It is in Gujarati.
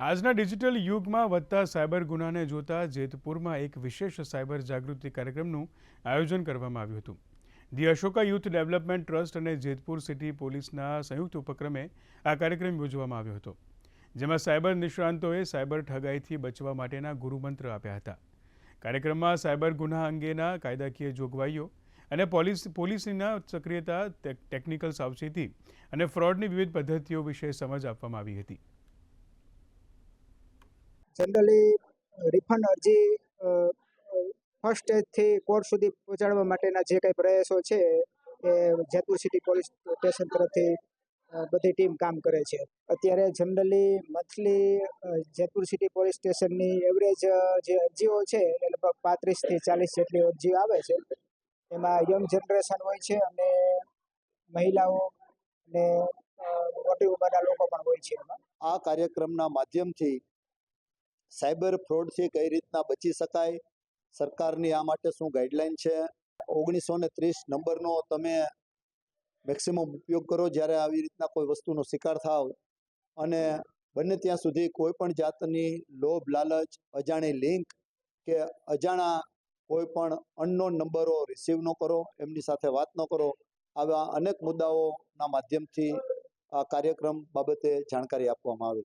આજના ડિજિટલ યુગમાં વધતા સાયબર ગુનાને જોતા જેતપુરમાં એક વિશેષ સાયબર જાગૃતિ કાર્યક્રમનું આયોજન કરવામાં આવ્યું હતું. The Ashoka youth development trust અને જેતપુર સિટી પોલીસના સંયુક્ત ઉપક્રમે આ કાર્યક્રમ યોજવામાં આવ્યો હતો, જેમાં સાયબર નિષ્ણાંતોએ સાયબર ઠગાઈથી બચવા માટેના ગુરુમંત્ર આપ્યા હતા. કાર્યક્રમમાં સાયબર ગુના અંગેના કાયદાકીય જોગવાઈઓ અને પોલીસ, પોલીસના સક્રિયતા ટેકનિકલ સાવચેતી અને ફ્રોડની વિવિધ પદ્ધતિઓ વિશે સમજ આપવામાં આવી હતી. જનરલી રિફંડ અરજી ફર્સ્ટ સ્ટેજથી કોર્ટ સુધી પહોંચાડવા માટેના જે કંઈ પ્રયાસો છે, એ જેતપુર સિટી પોલીસ સ્ટેશન તરફથી બધી ટીમ કામ કરે છે. અત્યારે generally monthly Jetpur city police સ્ટેશનની એવરેજ જે અરજીઓ છે, એ લગભગ પાંત્રીસથી ચાલીસ જેટલી અરજીઓ આવે છે. એમાં યંગ જનરેશન હોય છે અને મહિલાઓ અને મોટી ઉંમરના લોકો પણ હોય છે એમાં. આ કાર્યક્રમના માધ્યમથી સાયબર ફ્રોડથી કઈ રીતના બચી શકાય? સરકારની આ માટે શું ગાઈડલાઈન છે? ઓગણીસો ને ત્રીસ નંબરનો તમે મેક્સિમમ ઉપયોગ કરો જ્યારે આવી રીતના કોઈ વસ્તુનો શિકાર થાવ. અને બને ત્યાં સુધી કોઈ પણ જાતની લોભ, લાલચ, અજાણી લિંક કે અજાણા કોઈ પણ અનનોન નંબરો રિસીવ ન કરો, એમની સાથે વાત ન કરો. આવા અનેક મુદ્દાઓના માધ્યમથી આ કાર્યક્રમ બાબતે જાણકારી આપવામાં આવે.